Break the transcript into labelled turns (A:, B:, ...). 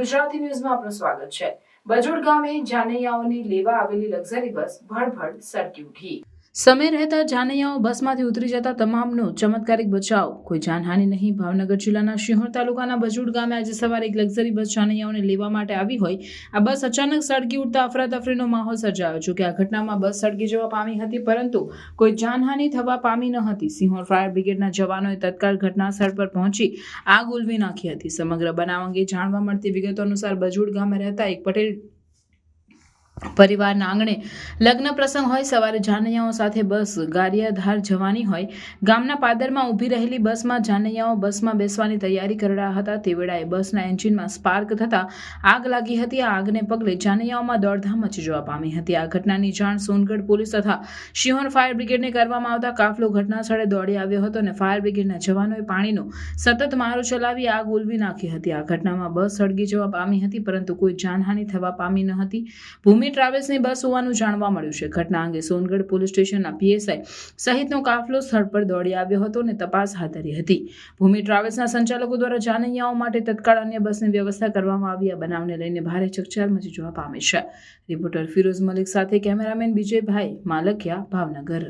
A: ગુજરાતી ન્યૂઝમાં આપનું સ્વાગત છે. બજોડ ગામે જાનૈયાઓની લેવા આવેલી લક્ઝરી બસ ભડભડ સરકી ઉઠી. સમય રહેતા જાનૈયાઓ બસમાંથી ઉતરી જતા તમામનો ચમત્કારિક બચાવ. કોઈ જાનહાનિ નહીં. ભાવનગર જિલ્લાના શિહોર તાલુકાના બજુડ ગામે આજે સવારે એક લક્ઝરી બસ જાનૈયાઓને લેવા માટે આવી હોય. આ બસ અચાનક સળગી ઉઠતા અફરાતફરીનો માહોલ સર્જાયો જો કે આ ઘટનામાં બસ સળગી જવા પામી હતી, પરંતુ કોઈ જાનહાનિ થવા પામી ન હતી. સિંહોર ફાયર બ્રિગેડના જવાનોએ તત્કાલ ઘટના સ્થળ પર પહોંચી આગ ઉલવી નાખી હતી. સમગ્ર બનાવ અંગે જાણવા મળતી વિગતો અનુસાર બજુડ ગામે રહેતા એક પટેલ પરિવારના આંગણે લગ્ન પ્રસંગ હોય, સવારે જાનૈયાઓ સાથે બસ, ગારિયાધાર જવાની હોય. ગામના પાદરમાં ઊભી રહેલી બસમાં જાનૈયાઓ બસમાં બેસવાની તૈયારી કરડા હતા. તે વેળાએ બસના એન્જિનમાં સ્પાર્ક થતાં આગ લાગી હતી. આ આગને પગલે જાનૈયાઓમાં દોડધામ મચી જવા પામી હતી. આ ઘટનાની જાણ સોનગઢ પોલીસ તથા શિહોર ફાયર બ્રિગેડને કરવામાં આવતા કાફલો ઘટના સ્થળે દોડી આવ્યો હતો અને ફાયર બ્રિગેડના જવાનોએ પાણીનો સતત મારો ચલાવી આગ ઉલવી નાખી હતી. આ ઘટનામાં બસ સળગી જવા પામી હતી, પરંતુ કોઈ જાનહાનિ થવા પામી ન હતી. ભૂમિ ટ્રાવેલ્સની બસ હોવાનું જાણવા મળ્યું છે. ઘટના અંગે સોનગઢ પોલીસ સ્ટેશનના પીએસઆઈ સહિતનો કાફલો સ્થળ પર દોડી આવ્યો હતો અને તપાસ હાથ ધરી હતી. ભૂમિ ટ્રાવેલ્સના સંચાલકો દ્વારા જાનૈયાઓ માટે તત્કાળ અન્ય બસની વ્યવસ્થા કરવામાં આવી. આ બનાવને લઈને ભારે ચકચાર મચી જોવા પામી છે. રિપોર્ટર ફિરોઝ મલિક સાથે કેમેરામેન વિજયભાઈ માલકિયા ભાવનગર.